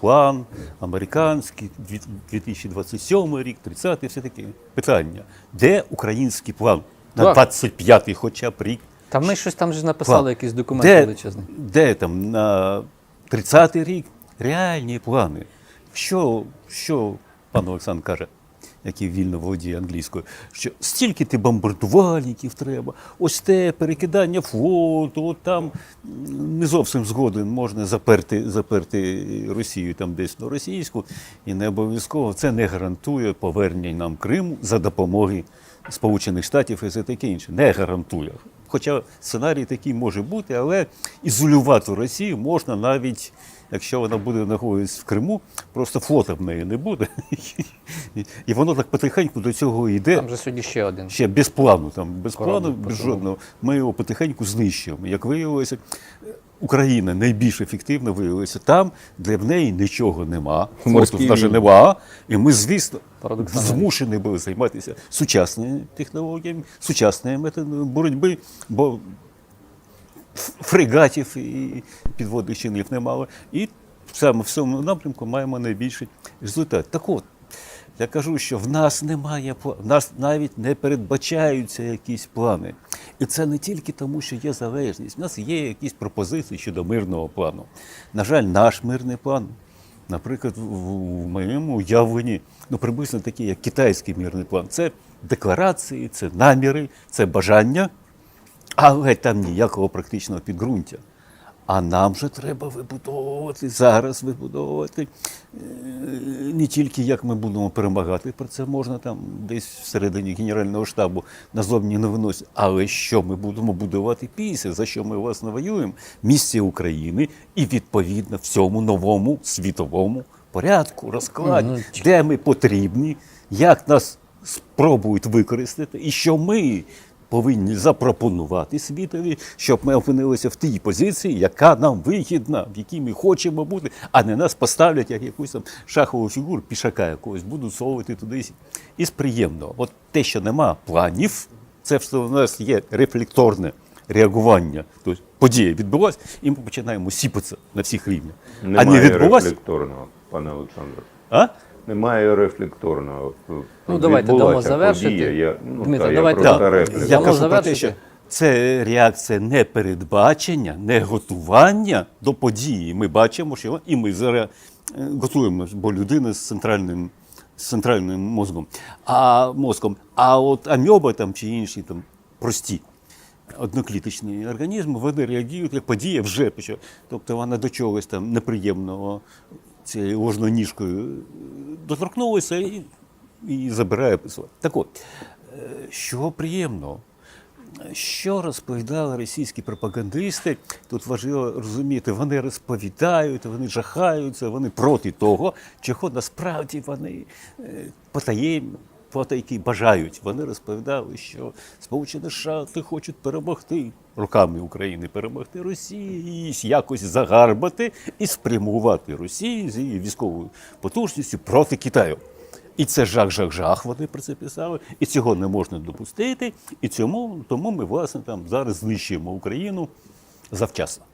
план американський, 2027 рік, 30 все таке. Питання: де український план? На 25-й хоча б рік. Та ми щось там же написали, План. якийсь документ Де, величезний. де там на 30-й рік реальні плани? Що, що пан Олександр каже, який вільно володіє англійською, що стільки ти бомбардувальників треба, ось те перекидання флоту, от там не зовсім згоден, можна заперти, заперти Росію там десь на російську, і не обов'язково це не гарантує повернення нам Криму за допомоги Сполучених Штатів і все таке інше. Не гарантує. Хоча сценарій такий може бути, але ізолювати Росію можна навіть, якщо вона буде знаходитися в Криму, просто флота в неї не буде. І воно так потихеньку до цього йде. Там же сьогодні ще один. Ще без плану, там без Корабль плану, без жодного. Ми його потихеньку знищуємо. Як виявилося, Україна найбільш ефективно виявилася там, де в неї нічого нема. Флоту навіть нема. І ми, звісно, змушені були займатися сучасними технологіями, сучасними методами боротьби, бо фрегатів і підводних чинів немало. І саме в цьому напрямку маємо найбільший результат. Так от, я кажу, що в нас немає в нас навіть не передбачаються якісь плани. І це не тільки тому, що є залежність. У нас є якісь пропозиції щодо мирного плану. На жаль, наш мирний план, наприклад, в моєму уявленні, ну приблизно такий, як китайський мирний план. Це декларації, це наміри, це бажання, але там ніякого практичного підґрунтя. А нам же треба вибудовувати зараз вибудовувати е, не тільки як ми будемо перемагати, про це можна там десь всередині Генерального штабу назовні не виносять, але що ми будемо будувати після, за що ми власне воюємо, місце України і відповідно в цьому новому світовому порядку, розкладі, Ну, де ми потрібні, як нас спробують використати, і що ми повинні запропонувати світові, щоб ми опинилися в тій позиції, яка нам вигідна, в якій ми хочемо бути, а не нас поставлять як якусь там шахову фігуру, пішака якогось, будуть совувати туди. Із приємного. От те, що нема планів, це все у нас є рефлекторне реагування. Тобто подія відбулася, і ми починаємо сіпатися на всіх рівнях. а не Немає відбулася. рефлекторного, пане Олександре. А? Немає рефлекторного. Ну, давайте дамо завершити. Подія. Я, ну, Дмитро, та, я давайте просто дамо- репліка. Я Дамо кажу про те, завершити. що це реакція не передбачення, не готування до події. Ми бачимо, що і ми зараз е, готуємо, бо людина з центральним, з центральним мозком, а мозком. А от амьоба там чи інші там прості. Однокліточні організми, вони реагують, як подія вже почала. Тобто вона до чогось там неприємного цією ложноніжкою доторкнулося і, і забирає писати. Так от, е, що приємно, Що розповідали російські пропагандисти? Тут важливо розуміти, вони розповідають, вони жахаються, вони проти того, чого насправді вони е, потаємно, потайки бажають. Вони розповідали, що Сполучені Штати хочуть перемогти руками України, перемогти Росії, і якось загарбати і спрямувати Росію з її військовою потужністю проти Китаю. І це жах-жах-жах, вони про це писали, і цього не можна допустити. І цьому, тому ми, власне, там зараз знищуємо Україну завчасно.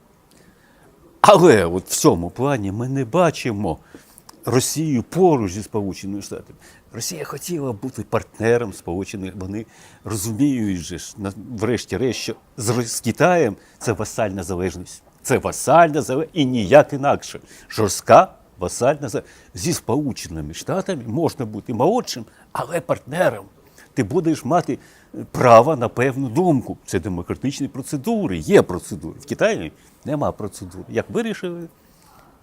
Але от в цьому плані ми не бачимо Росію поруч зі Сполученими Штатами. Росія хотіла бути партнером Сполучених. Вони розуміють же ж, врешті-решт, що з, Китаєм це васальна залежність. Це васальна залежність і ніяк інакше. Жорстка васальна залежність. Зі Сполученими Штатами можна бути молодшим, але партнером. Ти будеш мати е, право на певну думку. Це демократичні процедури. Є процедури. В Китаї нема процедур. Як вирішили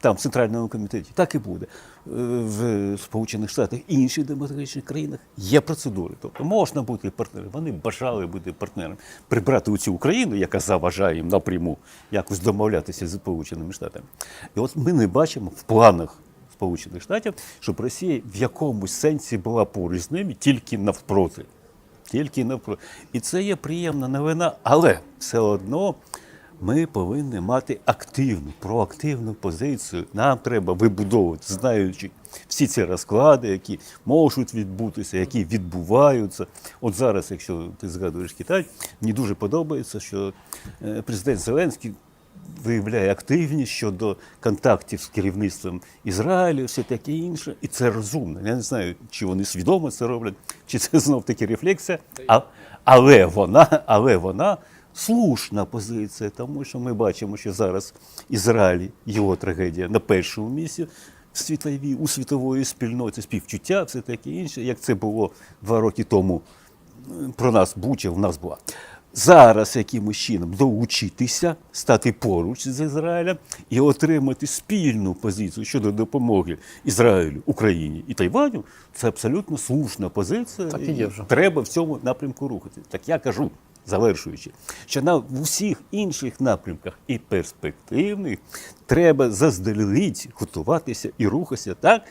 там в Центральному комітеті, так і буде. Е, В Сполучених Штатах і інших демократичних країнах є процедури. Тобто можна бути партнером. Вони бажали бути партнером. Прибрати у цю Україну, яка заважає їм напряму якось домовлятися з Сполученими Штатами. І от ми не бачимо в планах Сполучених Штатів, щоб Росія в якомусь сенсі була поруч з ними тільки навпроти. Тільки навпроти. І це є приємна новина, але все одно ми повинні мати активну, проактивну позицію. Нам треба вибудовувати, знаючи всі ці розклади, які можуть відбутися, які відбуваються. От зараз, якщо ти згадуєш Китай, мені дуже подобається, що е, президент Зеленський виявляє активність щодо контактів з керівництвом Ізраїлю, все таке інше. І це розумно. Я не знаю, чи вони свідомо це роблять, чи це знов таки рефлексія. А, але вона, але вона слушна позиція, тому що ми бачимо, що зараз Ізраїль, його трагедія на першому місці в світовій, у світової спільноті співчуття, все таке інше, як це було два роки тому про нас Буча в нас була. Зараз якимось чином долучитися, стати поруч з Ізраїлем і отримати спільну позицію щодо допомоги Ізраїлю, Україні і Тайваню, це абсолютно слушна позиція. Так і є вже. Треба в цьому напрямку рухати. Так я кажу, завершуючи, що на в усіх інших напрямках і перспективних треба заздалегідь готуватися і рухатися так,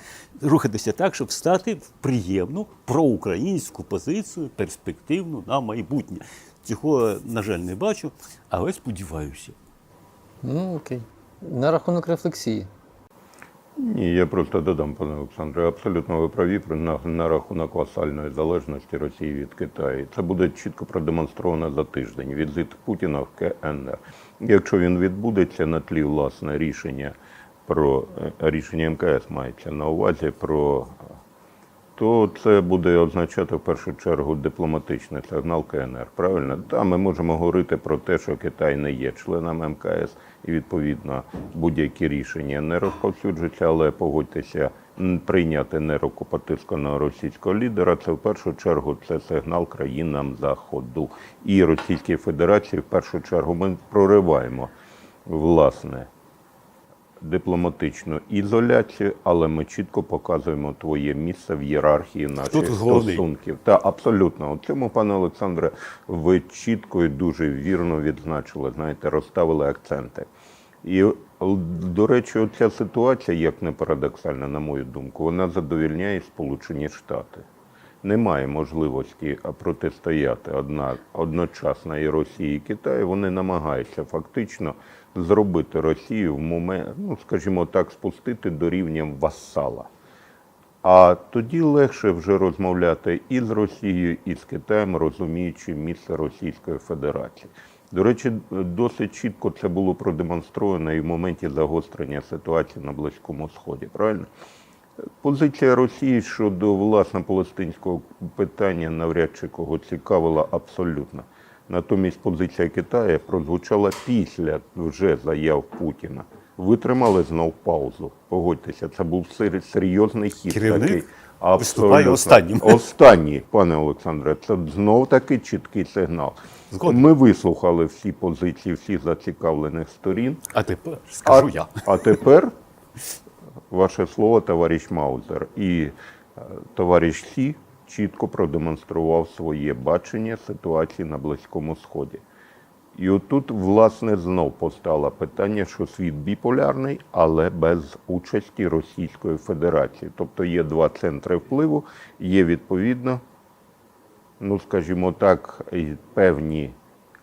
рухатися так, щоб стати в приємну проукраїнську позицію, перспективну на майбутнє. Цього, на жаль, не бачу, але сподіваюся. Ну, окей. На рахунок рефлексії. Ні, я просто додам, пане Олександре, абсолютно ви праві на, на рахунок васальної залежності Росії від Китаю. Це буде чітко продемонстровано за тиждень. Візит Путіна в КНР. Якщо він відбудеться на тлі власне рішення про е, рішення МКС мається на увазі про то це буде означати в першу чергу дипломатичний сигнал КНР. Правильно? Та ми можемо говорити про те, що Китай не є членом МКС, і відповідно будь-які рішення не розповсюджуються, але погодьтеся прийняти нерокопатисканого російського лідера. Це в першу чергу це сигнал країнам заходу і Російській Федерації. В першу чергу ми прориваємо власне дипломатичну ізоляцію, але ми чітко показуємо твоє місце в ієрархії наших тут стосунків. Та абсолютно у цьому, пане Олександре, ви чітко і дуже вірно відзначили, знаєте, розставили акценти. І до речі, ця ситуація, як не парадоксально, на мою думку, вона задовільняє Сполучені Штати. Немає можливості протистояти одна, одночасно і Росії, і Китаю. Вони намагаються фактично зробити Росію в момент, ну скажімо так, спустити до рівня васала. А тоді легше вже розмовляти і з Росією, і з Китаєм, розуміючи місце Російської Федерації. До речі, досить чітко це було продемонстровано і в моменті загострення ситуації на Близькому Сході. Правильно? Позиція Росії щодо власне палестинського питання навряд чи кого цікавила абсолютно. Натомість позиція Китаю прозвучала після вже заяв Путіна. Ви тримали знов паузу. Погодьтеся, це був серйозний хід. Керівник такий. виступає Абсолютно. останнім. Останній, пане Олександре, це знов таки чіткий сигнал. Згоден. Ми вислухали всі позиції всіх зацікавлених сторін. А тепер скажу а, я. А тепер ваше слово, товариш Маузер. І е, товариш Сі чітко продемонстрував своє бачення ситуації на Близькому Сході. І отут, власне, знов постало питання, що світ біполярний, але без участі Російської Федерації. Тобто є два центри впливу, є відповідно ну скажімо так, певні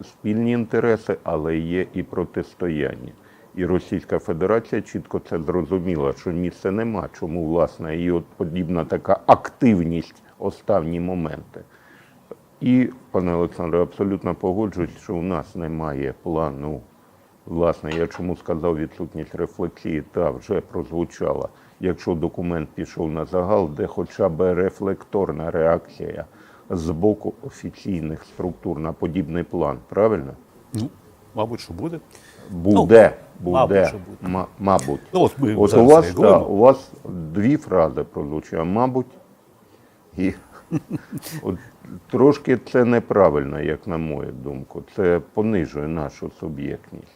спільні інтереси, але є і протистояння. І Російська Федерація чітко це зрозуміла, що місця нема. Чому власне і от подібна така активність останні моменти. І, пане Олександре, абсолютно погоджуюсь, що у нас немає плану. Власне, я чому сказав відсутність рефлексії, та вже прозвучала. Якщо документ пішов на загал, де хоча б рефлекторна реакція з боку офіційних структур на подібний план, правильно? Ну, мабуть, що буде. Буде, Ну, мабуть, буде, що буде. ма- мабуть. Ну, от ми От у вас, говоримо. у вас дві фрази прозвучали, мабуть, і от, трошки це неправильно, як на мою думку. Це понижує нашу суб'єктність.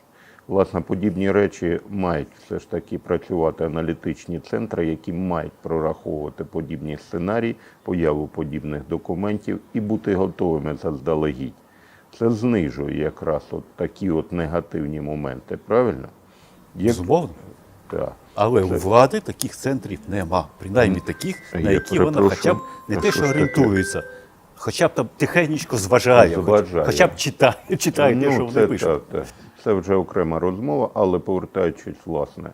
Власне, подібні речі мають все ж таки працювати аналітичні центри, які мають прораховувати подібні сценарії, появу подібних документів і бути готовими заздалегідь. Це знижує якраз от такі от негативні моменти, правильно? Як... Безумовно. Так. Але у влади таких центрів нема. Принаймні таких, на які вона хоча б не те, що орієнтується, хоча б там тихенечко зважає, хоч- Зважає. хоча б читає, читає те, що Ну, вони пишуть. та, та. це вже окрема розмова, але повертаючись, власне,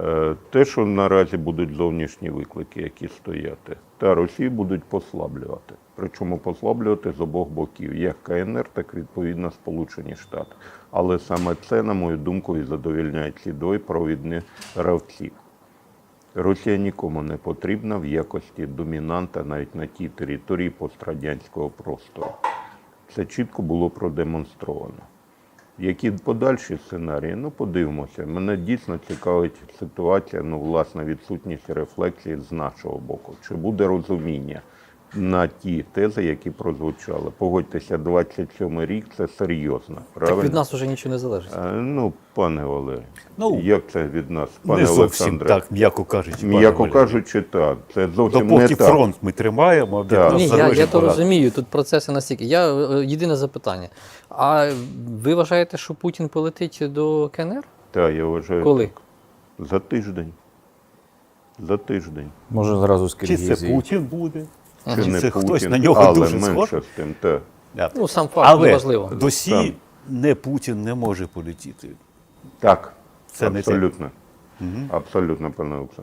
Е, Те, що наразі будуть зовнішні виклики, які стояти, та Росію будуть послаблювати. Причому послаблювати з обох боків, як КНР, так відповідно Сполучені Штати. Але саме це, на мою думку, і задовільняє ці двоє провідних гравців. Росія нікому не потрібна в якості домінанта навіть на тій території пострадянського простору. Це чітко було продемонстровано. Які подальші сценарії? Ну, подивимося. Мене дійсно цікавить ситуація, ну, власне, відсутність рефлексії з нашого боку. Чи буде розуміння на ті тези, які прозвучали? Погодьтеся, 27 рік це серйозно. Правильно? Так від нас вже нічого не залежить. Е, Ну, пане Валерій, Ну, як це від нас, пане не зовсім Олександре? так, м'яко кажучи. М'яко кажучи, так. Це зовсім не так. фронт ми тримаємо, від Так. нас Ні, я, залежить я то багато. розумію, тут процеси настільки. Я е, єдине запитання. А ви вважаєте, що Путін полетить до КНР? Так, я вважаю. Коли? За тиждень. За тиждень. Може зразу з Чи це Путін буде, Чи не це Путін, хтось на нього але дуже менше схожий. з тим, Те. Да. Ну, сам факт Але неважливо. досі Там. Не Путін не може полетіти. Так, Це не те. абсолютно. Абсолютно, пане Олександр.